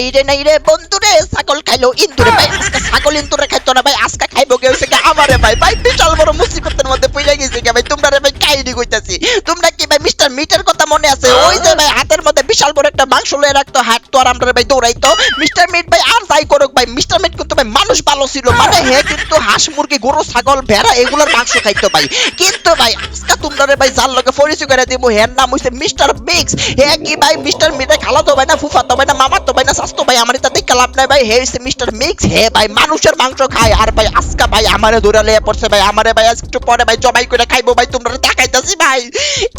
নাই রে নাই রে বন্ধুরে ছাগল খাইলো ইন্দুরে ভাই আজকে ছাগল ইন্দুরে খাইতো না ভাই আজকে খাইবো কেউ সে আমারে ভাই। ভাই বিশাল বড় মুসিবতের মধ্যে পড়ে গেছে কে ভাই তোমরা রে ভাই কাহিনী কইতাছি। তোমরা কি ভাই মিস্টার মিটার কথা মনে আছে? ওই যে ভাই হাতের মধ্যে বিশাল বড় একটা মাংস লয়ে রাখতো হাত তো আর আমরা ভাই দৌড়াইতো। মিস্টার মিট ভাই আর যাই করুক ভাই, মিস্টার মিট কিন্তু ভাই মানুষ ভালো ছিল। মানে হে কিন্তু হাঁস, মুরগি, গরু, ছাগল, ভেড়া এগুলোর মাংস খাইতো ভাই। কিন্তু ভাই, আজকে তোমরা ভাই যার লগে পরিচয় করে দিব হের নাম হইছে মিস্টার মিক্স। হে কি ভাই, মিস্টার মিটে খালা তো ভাই না ফুফা তো ভাই না মামা তো ভাই না স্বাস্থ্য ভাই, আমার তাতে কালাপ নাই ভাই, হে হইছে মিস্টার মিক্স। হে ভাই, মানুষের মাংস খায়। আর ভাই, আজকে ভাই আমারে ধরে লয়ে পড়ছে ভাই, আমারে ভাই একটু পরে ভাই জবাই করে খাইবো ভাই তোমরা তাকাইতাছি ভাই।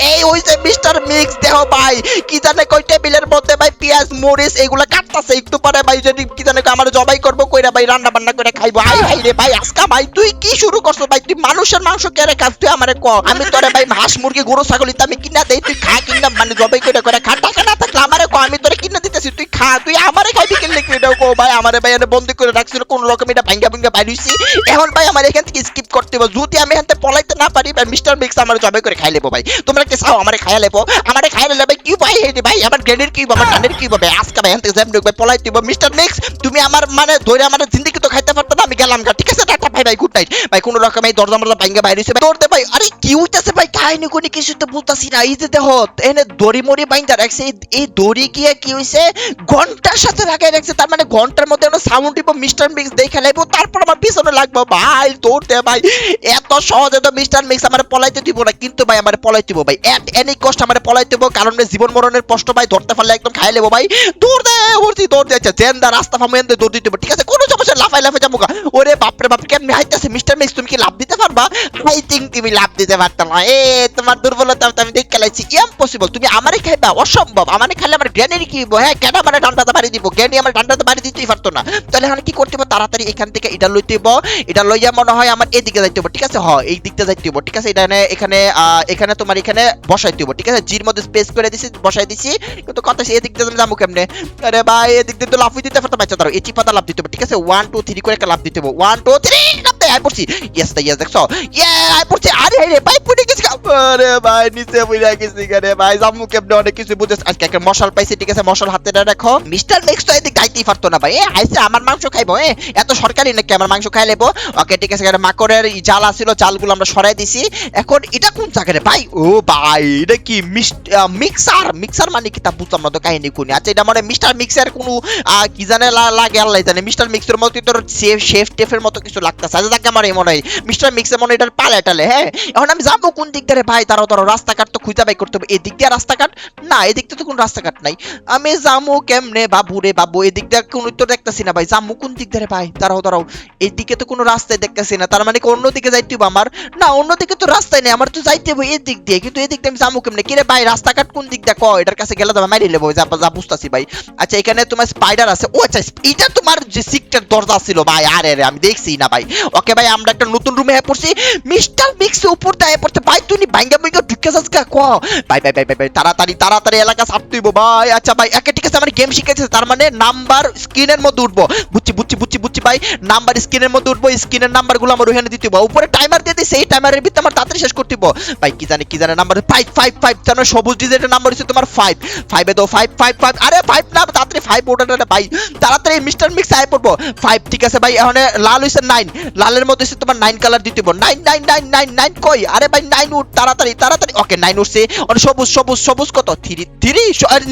এই হইছে মিস্টার মিক্স, দেহ ভাই। কি জানে কই টেবিলের মধ্যে ভাই, পেঁয়াজ, মরিচ, এগুলা কাটতাছে, একটু পরে ভাই, যদি কি জানে আমার জবাই করব, কইরা ভাই রান্না বান্না করে খাইবো। আই হাই রে ভাই, আজকা ভাই, তুই কি শুরু করছ ভাই? তুই মানুষের মাংস কেড়ে খাস, তুই আমারে ক? আমি তোরে ভাই, হাঁস, মুরগি, গরু, ছাগল আমি কিনা দেই, তুই খা, কিনা মানে জবাই করে করে খা। টাকা না থাকলে আমারে ক? আমি তোরে কিনা দিতেছি, তুই খা, তুই আমারে খাইবি কিনলে কি কো ভাই? আমারে ভাই, এনে বন্দি করে রাখছিল, কোন রকম এটা ভাঙ্গা ভাঙ্গা বাইরিছি এখন ভাই, আমার এখান থেকে স্কিপ করতে হবে। যদি আমি এখান থেকে পলাইতে না পারি ভাই মিস্টার মিক্স আমার জবাই করে খাই লেবো ভাই। তোমরা কি চাও, আমারে খাইয়া লেবো। আমারে খাইয়া লেবে কি ভাই ভাই? আমার গ্রেডের কি আমার টানের কি হবে আজকে এখান থেকে জ্যাম ভাই পলাইতে হবে মিস্টার মিক্স তুমি আমার মানে ধরে আমার জিন্দগি তো খাইতে পারতো না, আমি গেলাম গা। ঠিক আছে, টাটা, ভাই ভাই গুড নাইট ভাই, কোন রকম এই দরজা মরজা ভাঙ্গা বাইরে হইছে দৌড়তে ভাই, আরে কি হইতাছে ভাই, কাহিনী কোনি কিছু তো বলতাছি না। এই যে দেখো, এনে দড়ি মরি বাইন্দা রাখছে, এই- দড়ি গিয়ে কি হইছে, ঘণ্টার সাথে লাগাই রাখছে, তার মানে ঘণ্টার মধ্যে এনে সাউন্ড দিব, মিস্টার মিক্স দেখে লাইবো তারপর আমার পিছনে লাগবো। ভাই, দৌড়তে ভাই, এত সহজে তো মিস্টার মিক্স আমার পলাইতে দিব না, কিন্তু ভাই আমার পলাইতে দিব ভাই। এট এনি কষ্ট আমার পলাইতে দিব, কারণ জীবন মরণের কষ্ট ভাই ধরতে পারলে একদম খাই লেবো ভাই। দৌড় দে উড়ছি দৌড় যাচ্ছে। জেন্দা, রাস্তা ফামু এন্দে দৌড় দিতে ঠিক আছে, কোনো সমস্যা লাফাই লাফাই যাব ওরে বাপরে বাপ, কেমনি হাইতাছে মিস্টার মিক্স, তুমি কি লাভ দিতে পারবা? আই থিঙ্ক তুমি লাভ দিতে পারতো না। এ, তোমার দুর্বলতা আমি দেখে লাইছি ইম্পসিবল, তুমি আমারে খাইবা? অসম্ভব। আমারে খাইলে আমার জ্ঞানের কি হ্যাঁ কেন আমার ডান্ডাতে বাড়ি দিব? জ্ঞানী আমার ডান্ডাতে বাড়ি দিতেই পারতো না। তাহলে এখন কি করতে তাড়াতাড়ি এখান থেকে এটা লইতে হইব। এটা লইয়া মনে হয় আমার এদিকে যাইতে হবে ঠিক আছে? হ, এই দিকটা যাইতে হবে ঠিক আছে? এটা এখানে এখানে তোমার এখানে বসাইতে হবে ঠিক আছে? জির মধ্যে স্পেস করে দিছি, বসাই দিছি। কিন্তু কথা সে এদিক দিয়ে যাব কেমনে? আরে ভাই, এদিক দিয়ে তো লাফ দিতে পারতাম বাচ্চা ধরো, এই চিপাতা লাভ দিতে ঠিক আছে? ওয়ান টু থ্রি করে একটা লাভ দিতে ওয়ান টু থ্রি আই পড়ছি। ইয়েস দা ইয়েস দেখছ? ইয়ে আই পড়ছি। আরে রে ভাই আরে ভাই, নিচে গেছি ভাই। জামু কেমনে? অনেক কিছু আজকে একটা মশাল ঠিক আছে? মশাল হাতে রাখো। মিস্টার মিক্স তো এদিক গাইতেই পারতো না ভাই। আমার মাংস খাইবো, এ? এত সরকারি নাকি আমার মাংস খাই লেবো? ওকে ঠিক আছে মাকড়ের জাল আছিল, জালগুলো আমরা সরাই দিছি। এখন এটা কোন জায়গায় ভাই? ও ভাই, এটা কি মিক্সার মিক্সার মানে কি? তা বুঝলাম না তো কাহিনী কোনি আচ্ছা এটা মানে মিস্টার মিক্সার কোনো কি জানে লাগে আল্লাহ জানে। মিস্টার মিক্সের মতো তোর শেফ শেফ টেফের মতো কিছু লাগতেছে। আচ্ছা তাকে আমার মনে হয়, মিস্টার মিক্সের মনে এটার পালে টালে হ্যাঁ? এখন আমি যাব কোন দিক দিয়ে রে ভাই? তারাও তারও রাস্তাঘাট তো খুঁজে বাই করতে হবে। এদিক দিয়ে রাস্তাঘাট? না, এদিক দিয়ে তো কোনো রাস্তাঘাট নাই। আমি যামু কেমনে বাবু রে বাবু? এদিক দিয়ে কোন তো দেখতেছি না ভাই। যামু কোন দিক দিয়ে রে ভাই? দাঁড়াও দাঁড়াও এদিকে তো কোনো রাস্তায় দেখতেছি না। তার মানে কি অন্য দিকে যাইতে হবে আমার? না অন্য দিকে তো রাস্তায় নেই। আমার তো যাইতে হবে এই দিক দিয়ে। কিন্তু এই দিক দিয়ে আমি যামু কেমনে? কিরে ভাই, রাস্তাঘাট কোন দিক দিয়ে? ক, এটার কাছে গেলে তো মাইরে লেবো যা বুঝতাছি ভাই। আচ্ছা এখানে তোমার স্পাইডার আছে। ও আচ্ছা এটা তোমার যে সিকটার দরজা ছিল ভাই, আরে রে আমি দেখছি না ভাই। ওকে ভাই, আমরা একটা নতুন রুমে হয়ে পড়ছি। মিস্টার মিক্স উপর দিয়ে পড়তে ভাই তুই ভাঙ্গা ভাঙ্গা ঢুকে যাস কা ক ভাই ভাই ভাই ভাই, তাড়াতাড়ি তাড়াতাড়ি এলাকা হইবো ভাই। আচ্ছা ভাই, একে ঠিক আছে, আমার গেম শিখেছে, তার মানে নাম্বার স্ক্রিনের মধ্যে উঠবো। বুঝছি বুঝছি বুঝছি বুঝছি ভাই নাম্বার স্ক্রিনের মধ্যে উঠবো স্ক্রিনের নাম্বারগুলো আমার ওখানে দিতে হইবো উপরে টাইমার দিয়ে দিই, সেই টাইমারের ভিতরে আমার তাড়াতাড়ি শেষ করতে ভাই, কি জানি কি জানি নাম্বার ফাইভ ফাইভ ফাইভ জানো সবুজ ডিজাইনের নাম্বার হচ্ছে তোমার ফাইভ ফাইভে তো ফাইভ ফাইভ ফাইভ আরে ফাইভ না, তাড়াতাড়ি ফাইভ ওটা না ভাই তাড়াতাড়ি মিস্টার মিক্স আয় পড়ব। ফাইভ ঠিক আছে ভাই, এখন লাল হইছে নাইন লালের মধ্যে হচ্ছে তোমার নাইন কালার দিতে nine nine nine nine nine কই? আরে ভাই নাইন উঠ, তাড়াতাড়ি তাড়াতাড়ি। ওকে নাইন উঠছে। আর সবুজ সবুজ সবুজ কত? থ্রি থ্রি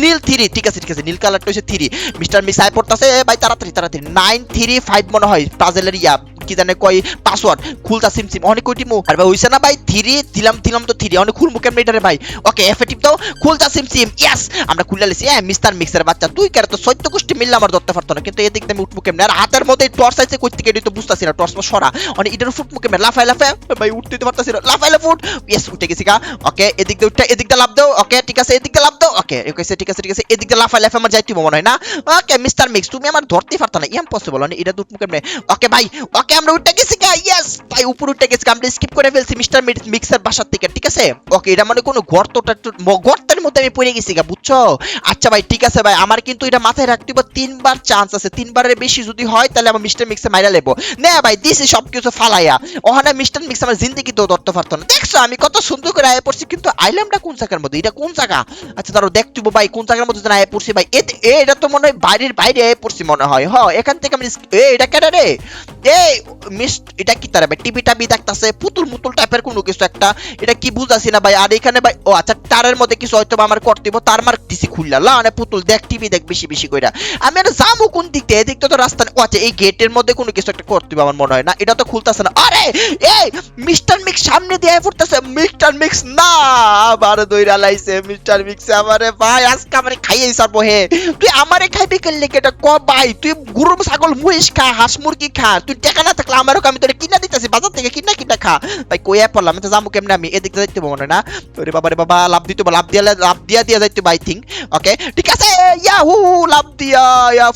নীল থ্রি ঠিক আছে ঠিক আছে, নীল কালারটা হচ্ছে থ্রি মিস্টার মিক্স আয় পড়তেছে ভাই, তাড়াতাড়ি তাড়াতাড়ি। নাইন থ্রি ফাইভ মনে হয় পাজেলের ইয়া, কি জানে কই পাসওয়ার্ড খুলতা সিম সিম অনেক কইটি মু। আর ভাই, হইছে না ভাই থ্রি দিলাম দিলাম তো থ্রি অনেক খুলমু কেমনে এটারে ভাই? ওকে এফ টিপ দাও খুলতা সিম সিম ইয়েস আমরা খুলে লেছি হ্যাঁ মিস্টার মিক্সার বাচ্চা, তুই কেন তো সত্য গোষ্ঠী মিললে আমার ধরতে পারতো না? কিন্তু এদিক আমি উঠবো কেমনে? আর হাতের মধ্যে টর্চ আছে, কই থেকে তো বুঝতাছি না টর্চ সরা। অনেক এটার ফুটবো কেমনে? লাফাই লাফাই ভাই, উঠতে তো পারতাছি না। লাফাই লাফুট ইয়েস উঠে গেছি গা। ওকে এদিক দিয়ে উঠে, এদিক দিয়ে লাভ দাও। ওকে ঠিক আছে, এদিক দিয়ে লাভ দাও। ওকে ওকে ঠিক আছে ঠিক আছে, এদিক দিয়ে লাফাই লাফাই আমার যাইতে মনে হয় না? ওকে মিস্টার মিক্স, তুমি আমার ধরতেই পারতো না। ইম্পসিবল মানে এটা উঠবো কেমনে? ওকে ভাই ওকে আমরা উঠে গেছি গা। ইয়েস ভাই, উপর উঠে গেছি আমরা স্কিপ করে ফেলছি মিস্টার মিক্সার বাসার থেকে ঠিক আছে? ওকে এটা মানে কোনো গর্তটা, গর্তের মধ্যে আমি পড়ে গেছি গা, বুঝছ? আচ্ছা ভাই, ঠিক আছে ভাই, আমার কিন্তু এটা মাথায় রাখতে হবে, তিনবার চান্স আছে, তিনবারের বেশি যদি হয়, তাহলে আমার মিস্টার মিক্সে মাইরা লেবো। না ভাই দিছি সবকিছু ফালাইয়া। ওখানে মিস্টার মিক্স আমার জিন্দিগি তো ধরতে পারতো না। দেখছ, আমি কত সুন্দর করে আয় পড়ছি, কিন্তু আইলামটা কোন জায়গার মধ্যে? এটা কোন জায়গা আচ্ছা তারও দেখতে ভাই, কোন জায়গার মধ্যে যেন আয় পড়ছি ভাই। এ এটা তো মনে হয় বাইরের বাইরে আয় পড়ছি মনে হয়। হ, এখান থেকে আমি এ, এটা কেন রে? এ মিস এটা কি তারা ভাই? টিভি টাবি দেখতাছে, পুতুল মুতুল টাইপের কোনো কিছু একটা। এটা কি বুঝাছি না ভাই। আর এখানে ভাই ও আচ্ছা তারের মধ্যে কিছু হয়তো আমার করতে তার মার দিছি খুললা। লা মানে পুতুল, দেখ টিভি দেখ বেশি বেশি কইরা। আমি আর যামু কোন দিক দিয়ে? এদিক তো রাস্তা ও আচ্ছা এই গেটের মধ্যে কোনো কিছু একটা করতে আমার মনে হয় না। এটা তো খুলতাছে না। আরে, এই মিস্টার মিক্স সামনে দিয়ে পড়তেছে মিস্টার মিক্স না, আবার দইরা লাইছে মিস্টার মিক্স। আমারে ভাই, আজকে আমারে খাইয়েই সারবো হে। তুই আমারে খাইবি কেন এটা? ক ভাই, তুই গরু ছাগল মহিষ খা, হাঁস মুরগি খা। তুই টাকা না থাকলে আমারও আমি তোরে কিনা দিতেছি, বাজার থেকে কিনা কিনা খা। ভাই, কইয়া পড়লাম, আমি তো যাব কেমনে আমি? এদিক দিয়ে যাইতে মনে না? ওরে বাবা রে বাবা, লাভ দিতে লাভ দিয়া লাভ দিয়া দিয়া যাইতে আই থিঙ্ক ওকে ঠিক আছে ইয়াহু লাভ দিয়া ইয়া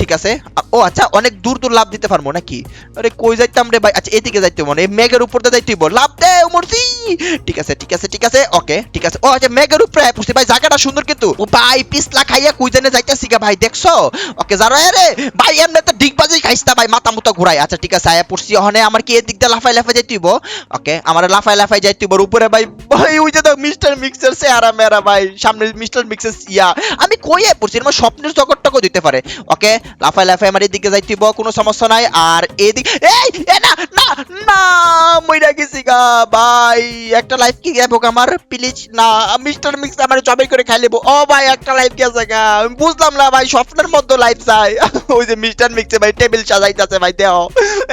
ঠিক আছে। ও আচ্ছা অনেক দূর দূর লাভ দিতে পারব নাকি? আরে কই যাইতাম রে ভাই? আচ্ছা এদিকে যাইতে মনে এই মেঘের। লাভ দে মরছি। ঠিক আছে ঠিক আছে ঠিক আছে, ওকে, ঠিক আছে। ও আচ্ছা মেঘের উপরে ভাই, জায়গাটা সুন্দর কিন্তু। ও ভাই খাইয়া কই জানে যাইতাছি গা ভাই, দেখছ? ওকে, যারো রে। ভাই, এমনি তো ডিগবাজি ভাই, মাথা মুতা ঘুরাই আচ্ছা ঠিক আছে, আয়া পড়ছি ওখানে আমার কি এদিক দিয়ে লাফাই লাফাই যাইতে হইবো? ওকে, আমার লাফাই লাফাই যাইতে হইবো। আর উপরে ভাই ভাই, ওই যে মিস্টার মিক্সার সেরা মেরা ভাই, সামনে মিস্টার মিক্সার ইয়া। আমি কই পড়ছি স্বপ্নের জগৎটাকেও দিতে পারে। ওকে লাফাই লাফাই আমার এদিকে যাইতে হইবো, কোনো সমস্যা নাই। আর এদিক, এই না না না, মইরা গেছি গা, ভাই। একটা লাইফ কি গেবো আমার প্লিজ না মিস্টার মিক্স আমার জবাই করে খাই ও ভাই, একটা লাইফ গেছে গা? আমি বুঝলাম না ভাই, স্বপ্নের মধ্যে লাইফ চাই। ওই যে মিস্টার মিক্সে ভাই টেবিল সাজাইতাছে ভাই, দেও।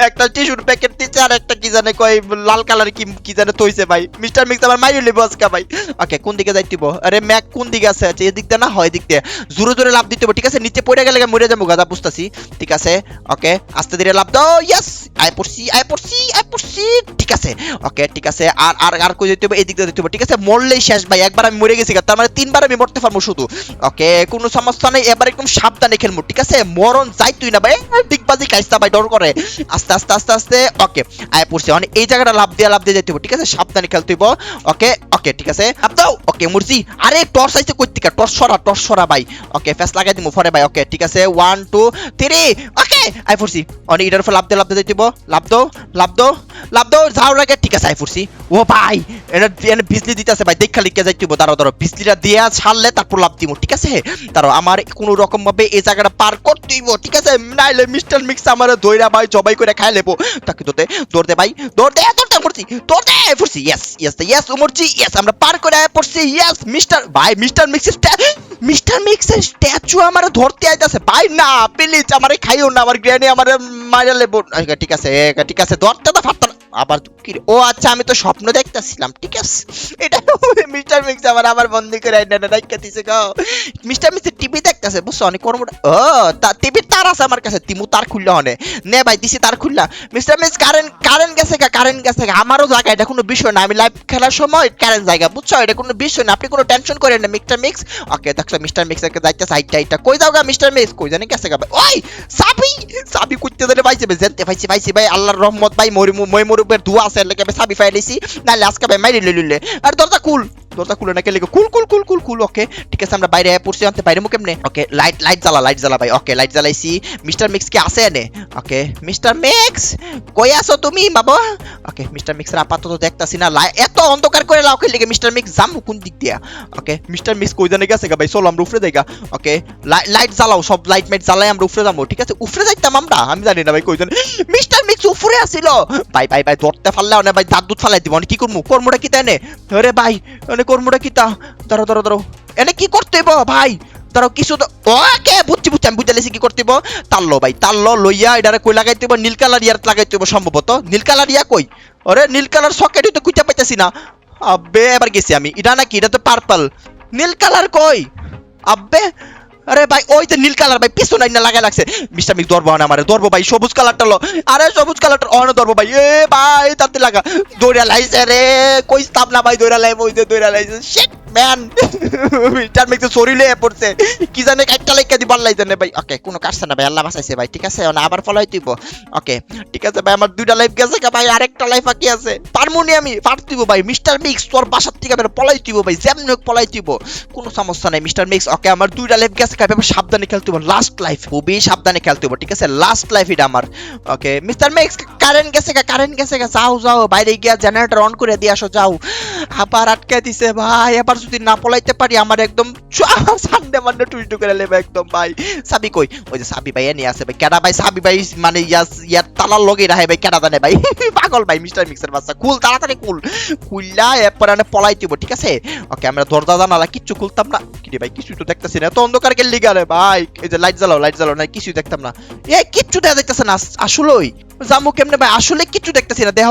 একটা টিস্যুর প্যাকেট দিচ্ছে আর একটা কি জানে কই লাল কালার কি কি জানে তৈছে ভাই। মিস্টার মিক্স আমার মাইরে লেবো ভাই। ওকে, কোন দিকে যাইতিব আরে ম্যাক কোন দিকে আছে? আচ্ছা এদিক দিয়ে না হয়, এদিক দিয়ে। জোরে জোরে লাভ দিতে হবে, ঠিক আছে? নিচে পড়ে গেলে মরে যাব গাদা বুঝতেছি ঠিক আছে? ওকে আস্তে ধীরে লাভ দাও ইয়েস আয় পড়ছি আয় পড়ছি আয় পড়ছি। ঠিক আছে, ওকে, ঠিক আছে। আর আর আর কই যেতে হবে? এদিক দিয়ে যেতে হবে। ঠিক আছে, মরলেই শেষ ভাই, একবার আমি মরে গেছি তার মানে তিনবার আমি মরতে পারব শুধু। ওকে, কোনো সমস্যা নেই, এবার একদম সাবধানে খেলব, ঠিক আছে? মরণ যাই তুই না ভাই ডিগবাজি খাইস্তা ভাই, ডর করে। আস্তে আস্তে আস্তে আস্তে, ওকে আয় পড়ছি। মানে এই জায়গাটা লাভ দিয়ে লাভ দিয়ে যেতে হবে, ঠিক আছে? সাবধানে খেলতে হইব, ওকে ওকে, ঠিক আছে? লাভ দাও, ওকে মুরজি আরে, টর্চ আইছে কই থেকে? টর্চ সরা টর্চ সরা ভাই। ওকে, ফেস লাগাই দিমু ফরে ভাই, ওকে, ঠিক আছে? ওয়ান টু থ্রি ওকে, আই পড়ছি। অনে এটার উপর লাভ দিয়ে লাভ দিয়ে যেতে লাভ দাও লাভ দাও লাভ দাও, যাও লাগে, ঠিক আছে, আই পড়ছি ও ভাই এটা এনে বিজলি দিতেছে ভাই, দেখা লিখে যাইতে হইব দাঁড়াও দাঁড়াও, বিজলিটা দিয়া ছাড়লে তারপর লাভ দিব ঠিক আছে? দাঁড়াও, আমার কোনো রকম ভাবে এই জায়গাটা পার করতে হইব, ঠিক আছে? নাইলে মিস্টার মিক্স আমার ধইরা ভাই জবাই করে খাই লেবো। তাকে তোতে দৌড় দে ভাই, দৌড় দে দৌড় দে পড়ছি দৌড় দে পড়ছি ইয়েস ইয়েস ইয়েস উমরছি ইয়েস আমরা পার করে পড়ছি ইয়েস মিস্টার ভাই মিস্টার মিক্স মিস্টার মিক্সের স্ট্যাচু আমার ধরতে আইতাছে ভাই না প্লিজ আমারে খাইও না আমার গ্র্যানি আমার মারা আচ্ছা, ঠিক আছে ঠিক আছে ধরতে তো। আবার কি ও আচ্ছা আমি তো স্বপ্ন দেখতেছিলাম, ঠিক আছে? এটা মিস্টার মিক্স আমার আবার বন্দি করে আইনা না রাইখা দিছে গো। মিস্টার মিক্স টিভি দেখতেছে, বুঝছ? অনেক কর্মটা ও, তা টিভির তার আছে আমার কাছে, তিমু তার খুললে হনে। নে ভাই, দিছি তার খুললা। মিস্টার মিক্স কারেন্ট কারেন্ট গেছে গা কারেন্ট গেছে গা। আমারও জায়গা, এটা কোনো বিষয় না। আমি লাইভ খেলার সময় কারেন্ট জায়গা, বুঝছ? এটা কোনো বিষয় না। আপনি কোনো টেনশন করেন না, মিস্টার মিক্স। ওকে, দেখছ, মিস্টার মিক্স এর যাইতে সাইডটা এটা কই যাও গা, মিস্টার মিক্স? কই জানি গেছে গা, ভাই। ওই সাবি সাবি কুইতে ধরে পাইছে ভাই জেনতে পাইছি পাইছি ভাই। আল্লাহর রহমত, ভাই, মরি মই মরুপের দুয়া আছে লেগে আমি সাবি ফাইলিছি নালে আজকে ভাই মাইরে লইলে আর দরজা কুল দরজা খুলে না কে লেগে কুল কুল কুল কুল কুল, ওকে। ঠিক আছে, আমরা বাইরে পড়ছি আনতে বাইরে মুখ কেমনে? ওকে, লাইট লাইট জ্বালা লাইট জ্বালা ভাই, ওকে, লাইট জ্বালাইছি। মিস্টার মিক্স কি আছে এনে? ওকে, মিস্টার মিক্স, কই আছো তুমি, বাবা? ওকে, মিস্টার মিক্সের আপাতত দেখতাছি না এত অন্ধকার করে লাও লেগে মিস্টার মিক্স জাম কোন দিক দিয়া। ওকে, মিস্টার মিক্স কই জানে গেছে গা ভাই, চলো, আমরা উপরে যাইগা ওকে লাইট জ্বালাও, সব লাইট মাইট জ্বালাই আমরা উপরে যাব ঠিক আছে? উপরে যাইতাম আমরা, আমি জানি না ভাই, কই জানে। মিস্টার মিক্স উপরে আসিল। ভাই ভাই ভাই, ধরতে পারলে না, ভাই, দাঁত দুধ ফালাই দিব অনেক কি করব কর্মটা কি তাই আরে ভাই এনে কর্মটা কি তা দাঁড়ো দাঁড়ো দাঁড়ো এনে কি করতে ভাই? তারও কিছু তো ওকে বুঝছি বুঝছি আমি বুঝতে কি করতে তাল্লো, ভাই, তাল্লো লইয়া এটারে কই লাগাইতে নীল কালার ইয়ার লাগাইতে সম্ভবত। নীল কালার ইয়া কই? ওরে নীল কালার সকেটই তো কুইটা পাইতেছি না। আব্বে, এবার গেছি আমি। এটা নাকি? এটা তো পার্পল নীল কালার কই? আব্বে আরে ভাই, ওই যে নীল কালার, ভাই, পিছন না লাগাই লাগছে। মিস্টার মিক, ধরবো না আমারে, ধরবো ভাই, সবুজ কালারটা লো। আরে, সবুজ কালারটা, অন ধরবো ভাই। এ ভাই, তাতে লাগা। দৌড়া লাইছে রে কই স্তাপ না ভাই দৌড়া লাইম ওই যে দৌড়া লাইছে শিট! ম্যান মিস্টার মিক্স শরীরে পড়ছে। কি জানে একটা লাইকা দিবার লাই জানে ভাই। ওকে কোনো কাটছে না ভাই, আল্লাহ বাঁচাইছে ভাই, ঠিক আছে? আবার ফলাই ওকে ঠিক আছে ভাই, আমার দুইটা লাইফ গেছে ভাই, আরেকটা লাইফ আছে। আমি ভাই, মিস্টার মিক্স, তোর বাসার থেকে পলাই দিব ভাই, যেমন হোক পলাই দিব। কোনো সমস্যা নাই, মিস্টার মিক্স ওকে আমার দুইটা লাইফ গেছে সাবধানে খেলতে হবে লাস্ট লাইফ খুবই সাবধানে খেলতে হবে ঠিক আছে? লাস্ট লাইফ এটা আমার। ওকে মিস্টার মিক্স কারেন্ট গেছে কারেন্ট গেছে যাও যাও, বাইরে গিয়া জেনারেটর অন করে দিয়ে আসো, যাও। আবার আটকে দিছে ভাই এবার যদি না পলাইতে পারি, আমার একদম সানডে মানডে টুইটু করে লেবে একদম ভাই। সাবি কই? ওই যে সাবি ভাই নিয়ে আসে ভাই। কেডা ভাই? সাবি ভাই মানে ইয়াস ইয়ার তালার লগে রাহে ভাই, কেডা জানে ভাই? পাগল ভাই, মিস্টার মিক্সের বাচ্চা। কুল তাড়াতাড়ি কুল কুললা এরপরে আনে পলাই দিব, ঠিক আছে? ওকে, আমরা দরজা, জানালা কিচ্ছু খুলতাম না। কি রে ভাই, কিছুই তো দেখতেছি না। এত অন্ধকার কে লিগা রে ভাই? এই যে লাইট জ্বালাও লাইট জ্বালাও না কিছুই দেখতাম না। এ কিচ্ছু দেখা দেখতেছে না আসলেই। জামু কেমনে ভাই? আসলে কিচ্ছু দেখতেছি না, দেহ।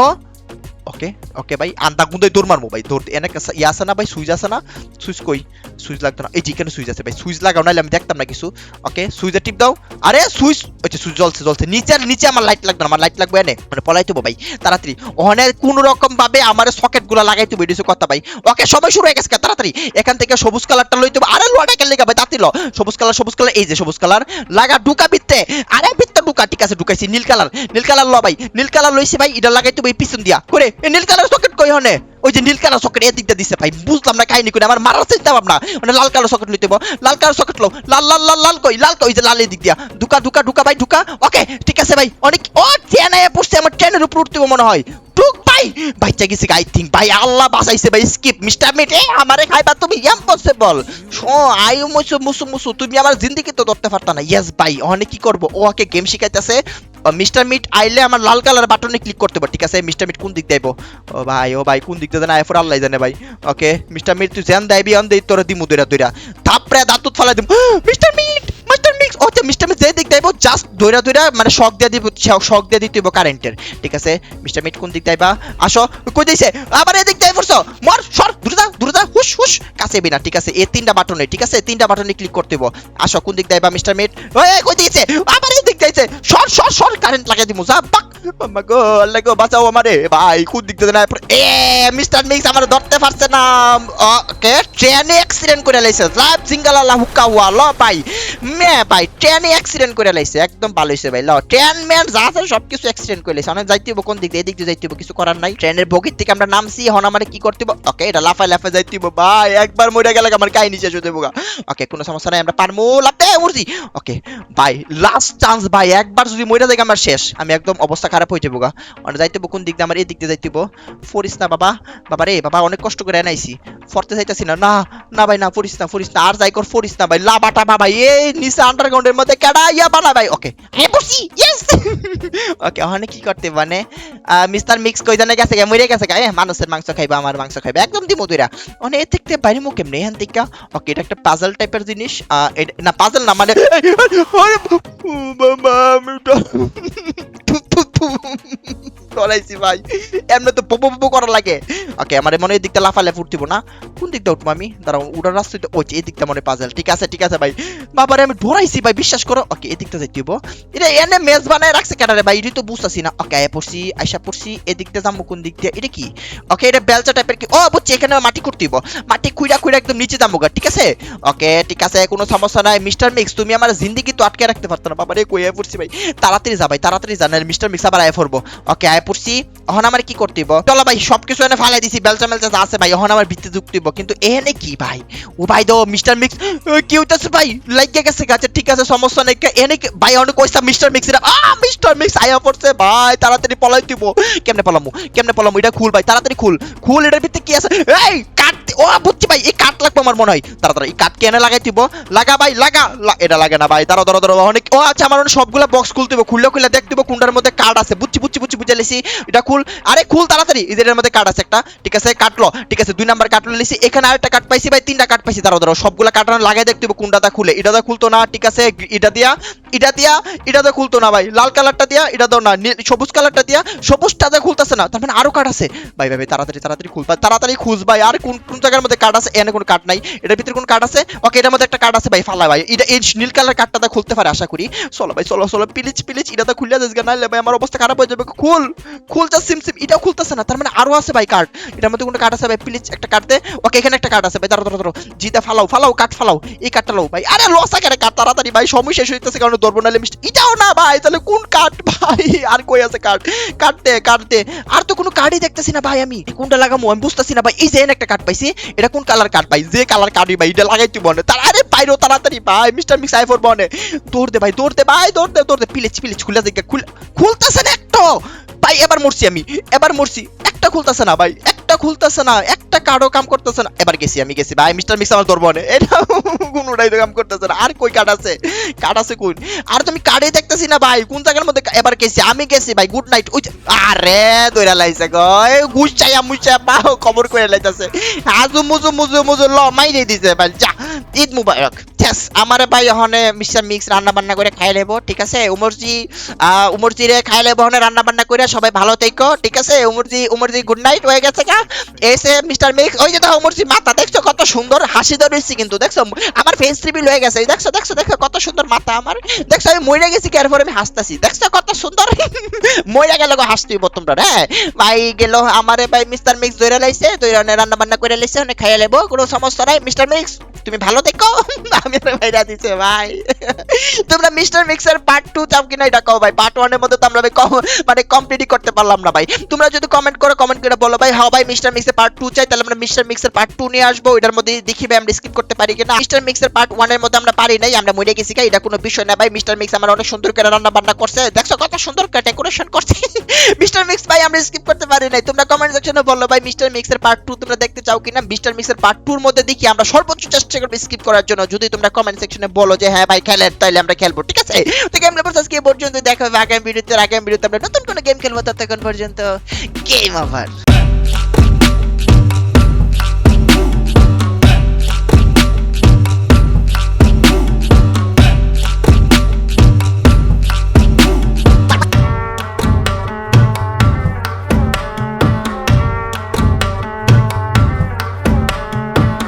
ওকে ওকে ভাই আন্দা গুন্দাই দৌড় মারবো ভাই দৌড় এনে ইয়ে আছে না ভাই সুইচ আছে না সুইচ কই সুইচ লাগতো না এই যেখানে সুইচ আছে ভাই সুইচ লাগাও নাহলে আমি দেখতাম না কিছু ওকে সুইচে টিপ দাও আরে সুইচ আচ্ছা সুইচ জ্বলছে জ্বলছে নিচে নিচে আমার লাইট লাগবে না আমার লাইট লাগবে এনে মানে পলাই দেবো ভাই তাড়াতাড়ি ওখানে কোন রকম ভাবে আমার সকেটগুলা লাগাই দেবো এটি কথা ভাই ওকে সময় শুরু হয়ে গেছে তাড়াতাড়ি এখান থেকে সবুজ কালারটা লইতে হবে আরে লোয়াটা কেন লেগা ভাই ল সবুজ কালার সবুজ কালার এই যে সবুজ কালার লাগা ঢুকা বিত্তে আরে বিত্তে ঢুকা ঠিক আছে ঢুকাইছি নীল কালার নীল কালার ল ভাই নীল কালার লইছি ভাই এটা লাগাই দেবো এই পিছন দিয়া করে এই নীল কালার সকেট কই হনে? ওই যে নীল কালার সকেট এদিকটা দিছে ভাই, বুঝলাম না কাহিনী করে আমার মারার চিন্তা ভাবনা। মানে লাল কালার সকেট লইতে। লাল কালার সকেট লো লাল লাল লাল লাল কই লাল কই যে লাল এদিক দিয়া। ঢুকা ঢুকা ঢুকা ভাই, ঢুকা। ওকে ঠিক আছে ভাই, অনেক ও চেনায় পড়ছে আমার ট্রেনের উপর উঠতে মনে হয়। ভাই বাইচা গেছে আই থিঙ্ক ভাই আল্লাহ বাঁচাইছে ভাই স্কিপ। মিস্টার মিট আমারে খাইবা তুমি ইম্পসিবল শো আই মুসু মুসু মুসু, তুমি আমার জিন্দেগি তো ধরতে পারতা না। ইয়েস ভাই ওখানে কি করব? ওকে গেম শিখাইতেছে। মিস্টার মিট আইলে আমার লাল কালার বাটনে ক্লিক করতে পারো, ঠিক আছে? মিস্টার মিট কোন দিক দেবো ও ভাই ও ভাই, কোন দিক দিয়ে জানে? আইফোর আল্লাহ জানে ভাই। ওকে, মিস্টার মিট, তুই জ্যান দেবি অন দেই তোর দিমু দইরা দইরা থাপড়ে দাঁতুত ফালাই দিম। Mister meat! Mix mister meat যে দিক দেবো জাস্ট দইরা দইরা মানে শখ দিয়ে দিব, শখ দিয়ে দিতে কারেন্টের ঠিক আছে? মিস্টার মিট কোন দিক দেবা আসো, কই দিছে? আবার এদিক দেয় পড়ছো মর সর দূরে দূরে হুশ হুশ, কাছে বিনা ঠিক আছে এই তিনটা বাটনে ঠিক আছে তিনটা বাটনে ক্লিক করতে হইব। আসো, কোন দিক দেবা মিস্টার মিট ওই কই দিছে আবার এদিক দিয়েছে সর সর সর কারেন্ট লাগাই দিমু, যা, বাক। মাম্মা গো আল্লাহ গো বাঁচাও আমারে। ভাই, কোন দিক দিয়ে না এ মিস্টার মিক্স আমার ধরতে পারছে না। ওকে, ট্রেনে অ্যাক্সিডেন্ট করে লাইছে। লাইভ সিঙ্গাল আল্লাহ হুক্কা ওয়া ল, ভাই। মে, ভাই, ট্রেনে অ্যাক্সিডেন্ট করে লাইছে, একদম ভালো হইছে, ভাই, ল। ট্রেন ম্যান যা আছে সব কিছু অ্যাক্সিডেন্ট করে লাইছে। অনেক যাইতে হইব কোন দিক দিয়ে, এদিক দিয়ে যাইতে হইব, কিছু করার নাই। ট্রেনের বগির থেকে আমরা নামছি হন আমারে কি করতে হইব? ওকে, এটা লাফায় লাফায় যাইতে ভাই একবার মরে গেলে আমার কাহিনী শেষ হতে হইব ওকে কোনো সমস্যা নাই আমরা পারমু। লাফতে উড়ছি। ওকে ভাই লাস্ট চান্স ভাই একবার যদি মরে যাই আমার শেষ। আমি একদম অবস্থা খারাপ হয়ে যাব মানে যাইতে কোন দিক দিয়ে আমার এই দিক দিয়ে যাইতে ফরিস না বাবা। বাবা রে বাবা অনেক কষ্ট করে এনাইছি ফরতে যাইতাছি না। না না ভাই না ফরিস না ফরিস না। আর যাই কর ফরিস না ভাই। লাবাটা বাবা এই নিচে আন্ডারগ্রাউন্ডের মধ্যে কেডা ইয়া বানা ভাই। ওকে হ্যাঁ বসি ইয়েস ওকে ওখানে কি করতে মানে? মিস্টার মিক্স কই জানে গেছে মরে গেছে গা। এ, মানুষের মাংস খাইবা আমার মাংস খাইবা। একদম দিমু দুইরা মানে এ থেকে বাইরে মুখ কেমনে এখান থেকে ওকে এটা একটা পাজল টাইপের জিনিস আহ, না পাজল না মানে ভাই। এমনি তো করা লাগে। ওকে, আমার মনে এই দিকটা লাফালে ফুটতিব না। কোন দিকটা উঠবো আমি? দাঁড়াও রাস্তা ওই মনে পাজল ঠিক আছে ঠিক আছে ভাই। বাবারে, আমি ডরাইছি ভাই, বিশ্বাস করো। ওকে এটা এনে মেজ বানায় রাখছে ভাই, এটাই তো বুঝতেছি না। ওকে পড়ছি, আইসা পড়ছি যাব কোন দিক দিয়ে? এটা কি? ওকে, এটা বেলচা টাইপের কি? ও, বুঝছি এখানে মাটি করতে হইব। মাটি খুইরা খুইরা একদম নিচে যাব ঠিক আছে? ওকে, ঠিক আছে, কোনো সমস্যা নাই। মিস্টার মিক্স, তুমি আমার জিন্দিগি তো আটকে রাখতে পারতো না। বাবারে, কই আয়া পড়ছি ভাই। তাড়াতাড়ি যা ভাই, তাড়াতাড়ি যা, নাহলে মিস্টার মিক্স আবার আয়া পড়ব ওকে, আয়া পড়ছি। এখন আমার কি করতে হইব? চলো ভাই, সবকিছু এনে ফালাই দিছি, বেলচা মেলচা যা আছে ভাই, এখন আমার ভিত্তি যুক্ত হইব। কিন্তু এনে কি ভাই? ও ভাই দো মিস্টার মিক্স কি হইতাছে ভাই? লাইগে গেছে গাছে ঠিক আছে, সমস্যা নেই। এনে ভাই, অনেক কইছা মিস্টার মিক্স এরা। আ, মিস্টার মিক্স, আয়া পড়ছে ভাই, তাড়াতাড়ি পলাই দিব কেমনে পলামু? কেমনে পলামু? এটা খুল ভাই, তাড়াতাড়ি খুল। খুল, এটার ভিতরে কি আছে? এই কাট ও বুঝছি ভাই, এই কাট লাগবে আমার মনে হয়। তাড়াতাড়ি, এই কাট কেনে লাগাই দিব লাগা ভাই, লাগা এটা লাগে না ভাই, দাঁড়াও দাঁড়াও দাঁড়াও, অনেক ও আচ্ছা আমার অনেক সবগুলা বক্স খুলতে হবে খুললে খুললে দেখতে কোনটার মধ্যে কার্ড আছে। বুঝছি বুঝছি বুঝছি বুঝে লিছি। এটা খুল। আরে খুল তাড়াতাড়ি। এদের মধ্যে কার্ড আছে একটা। ঠিক আছে কাটলো ঠিক আছে দুই নাম্বার কাটলো লিছি। এখানে আরেকটা কাট পাইছি ভাই তিনটা কাট পাইছি। দাঁড়াও দাঁড়াও সবগুলা কাটানো লাগাই দেখতে হবে কোনটাটা খুলে। এটা এটাতে খুলতো না ঠিক আছে এটা দিয়া এটা দিয়া এটা এটাতে খুলতো না ভাই। লাল কালারটা দিয়া এটা দাও না। সবুজ কালারটা দিয়া সবুজটা সবুজটাতে খুলতেছে না তার মানে আরও কাট আছে। ভাই ভাই তাড়াতাড়ি তাড়াতাড়ি খুল। ভাই, তাড়াতাড়ি খুঁজ ভাই। আর কোন কোন জায়গার মধ্যে কার্ড আছে? এখানে কোনো কার্ড নাই। এটার ভিতরে কোনো কার্ড আছে? ওকে এটার মধ্যে একটা কার্ড আছে ভাই ফালা ভাই। এটা এই নীল কালার কার্ডটা খুলতে পারে আশা করি। চলো ভাই চলো চলো প্লিজ প্লিজ এটা তো খুলে যাচ্ছে নাইলে ভাই আমার অবস্থা খারাপ হয়ে যাবে। খুল খুলতে সিম সিম, এটাও খুলতেছে না। তার মানে আরও আছে ভাই কার্ড এটার মধ্যে কোনো কার্ড আছে ভাই? প্লিজ একটা কার্ড দে। ওকে, এখানে একটা কার্ড আছে ভাই। দাঁড়া দাঁড়া জিতে ফালাও ফালাও কার্ড ফালাও। এই কার্ডটা লাও ভাই। আরে লস আকারে কার্ড তাড়াতাড়ি ভাই, সময় শেষ হইতেছে কারণ ধরবো, নাহলে মিষ্টি এটাও না ভাই, তাহলে কোন কার্ড ভাই? আর কই আছে কার্ড কার্ড দে কার্ড দে। আর তো কোনো কার্ডই দেখতেছি না ভাই আমি। কোনটা লাগামো আমি বুঝতেছি না ভাই। এই যে একটা কার্ড পাইছি। এটা কোন কালার কার্ড ভাই? যে কালার কার্ডই ভাই, এটা লাগাইতে বনে তার পাইরো তাড়াতাড়ি, ভাই, মিস্টার মিক্স আই ফোর বনে দৌড় দে, ভাই, দৌড় দে, ভাই, দৌড় দে দৌড় দে। পিলেচ পিলেচ খুলে দেখে, খুল খুলতেছে না একটা। ভাই, এবার মরছি আমি, এবার মরছি। একটা খুলতেছে না, ভাই, একটা খুলতেছে না, একটা কার্ডও কাম করতেছে না। এবার গেছি, আমি গেছি, ভাই, মিস্টার মিক্স আমার ধরবো এটা কোনোটাই তো কাম করতেছে না। আর কই কার্ড আছে? কার্ড আছে কোন আর তুমি কার্ডই দেখতেছি না, ভাই, কোন জায়গার মধ্যে এবার গেছি, আমি গেছি, ভাই গুড নাইট ওই আরে দইরা লাইছে গো, এই গুছাইয়া মুছাইয়া পাও খবর করে লাইতাছে। আজু, মুজু মুজু মুজু, ল মাইরে দিছে, ভাই, যা। ঈদ মুবারক। yes আমারে ভাই হনে মিস্টার মিক্স রান্না বান্না করে খাই লেবো, ঠিক আছে? উমরজি উমরজি রে খাই লেবো হনে রান্না বান্না করে সবাই ভালো থেকো ঠিক আছে? উমরজি উমরজি গুড নাইট হয়ে গেছে গা। এসে মিস্টার মিক্স, ওই যে দেখো উমরজি মাথা, দেখছ কত সুন্দর হাসি ধরেছি কিন্তু, দেখছ? আমার ফেস রিভিল হয়ে গেছে দেখছ দেখছ, দেখো কত সুন্দর মাথা আমার। দেখছ, আমি মরে গেছি কি, এরপর আমি হাসতাছি, দেখছ কত সুন্দর? মরে গেল গো হাসতেই তোমরা হ্যাঁ? ভাই গেল, আমারে ভাই মিস্টার মিক্স ধরে লাইছে ধরে রান্না বান্না করে লাইছে অনেক খাইয়া লেবো, কোনো সমস্যা নাই। মিস্টার মিক্স তুমি ভালো দেখো। আমি আর ভাইরা দিছে, ভাই। তোমরা মিস্টার মিক্সের পার্ট টু চাও কিনা এটা কও, ভাই। পার্ট ওয়ানের মধ্যে তো আমরা ভাই মানে কমপ্লিটই করতে পারলাম না, ভাই। তোমরা যদি কমেন্ট করো কমেন্ট করে বলো, ভাই হ্যাঁ ভাই, মিস্টার মিক্সের পার্ট টু চাই, তাহলে আমরা মিস্টার মিক্সের পার্ট টু নিয়ে আসব। এটার মধ্যে দেখি ভাই আমরা স্কিপ করতে পারি কিনা। মিস্টার মিক্সের পার্ট ওয়ানের মধ্যে আমরা পারি নাই, আমরা মরে গেছি এটা কোনো বিষয় না, ভাই। মিস্টার মিক্স আমার অনেক সুন্দর করে রান্না বান্না করছে। দেখছ কত সুন্দর করে ডেকোরেশন করছে। মিস্টার মিক্স, ভাই, আমরা স্কিপ করতে পারি নাই। তোমরা কমেন্ট সেকশনে বলো, ভাই, মিস্টার মিক্সের পার্ট টু তোমরা দেখতে চাও কিনা? মিস্টার মিক্সের পার্ট টুর মধ্যে দেখি আমরা সর্বোচ্চ চেষ্টা করব স্কিপ করার জন্য যদি তোমরা কমেন্ট সেকশনে বলো যে হ্যাঁ ভাই, খেলেন তাহলে আমরা খেলব। ঠিক আছে? তো গেম লেভার আজকে পর্যন্ত দেখা হবে আগামী ভিডিওতে আগামী ভিডিওতে আমরা নতুন কোনো গেম খেলব। ততক্ষণ পর্যন্ত গেম ওভার